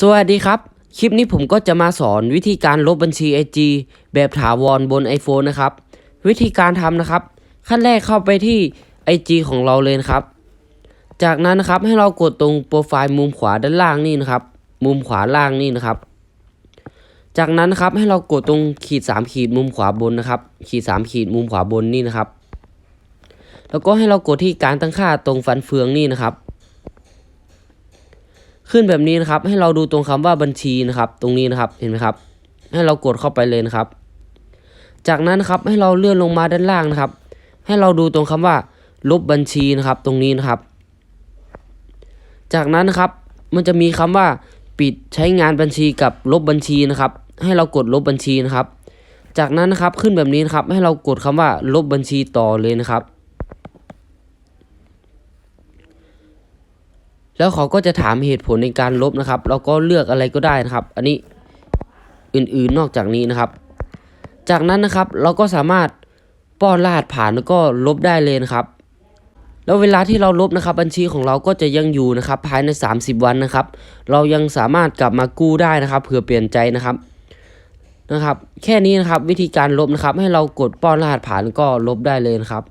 สวัสดีครับ คลิปนี้ผมก็จะมาสอนวิธีการลบบัญชี IG แบบถาวรบน iPhone นะครับ วิธีการทำนะครับ ขั้นแรกเข้าไปที่ IG ของเราเลยนะครับ จากนั้นนะครับให้เรากดตรงโปรไฟล์มุมขวาด้านล่างนี่นะครับ มุมขวาล่างนี่นะครับ จากนั้นนะครับให้เรากดตรงขีด 3 ขีดมุมขวาบนนะครับ ขีด 3 ขีดมุมขวาบนนี่นะครับ แล้วก็ให้เรากดที่การตั้งค่าตรงฟันเฟืองนี่นะครับ ขึ้นแบบนี้นะครับ ให้เราดูตรงคำว่าบัญชีนะครับ ตรงนี้นะครับเห็นไหมครับ ให้เรากดเข้าไปเลยนะครับ จากนั้นครับให้เราเลื่อนลงมาด้านล่างนะครับ ให้เราดูตรงคำว่า ลบบัญชีนะครับ ตรงนี้นะครับ จากนั้นครับมันจะมีคำว่าปิดใช้งานบัญชีกับลบบัญชีนะครับ ให้เรากดลบบัญชีนะครับ จากนั้นนะครับขึ้นแบบนี้นะครับ ให้เรากดคำว่าลบบัญชีต่อเลยนะครับ แล้วเขาก็จะถามเหตุผลในการลบนะครับเราก็เลือกอะไรก็ได้นะครับ อันนี้อื่นๆนอกจากนี้นะครับ จากนั้นนะครับเราก็สามารถป้อนรหัสผ่านแล้วก็ลบได้เลยนะครับ แล้วเวลาที่เราลบนะครับ บัญชีของเราก็จะยังอยู่นะครับ ภายใน 30 วันนะครับ เรายังสามารถกลับมากู้ได้นะครับเผื่อเปลี่ยนใจนะครับนะครับ แค่นี้นะครับวิธีการลบนะครับ ให้เรากดป้อนรหัสผ่านก็ลบได้เลยนะครับ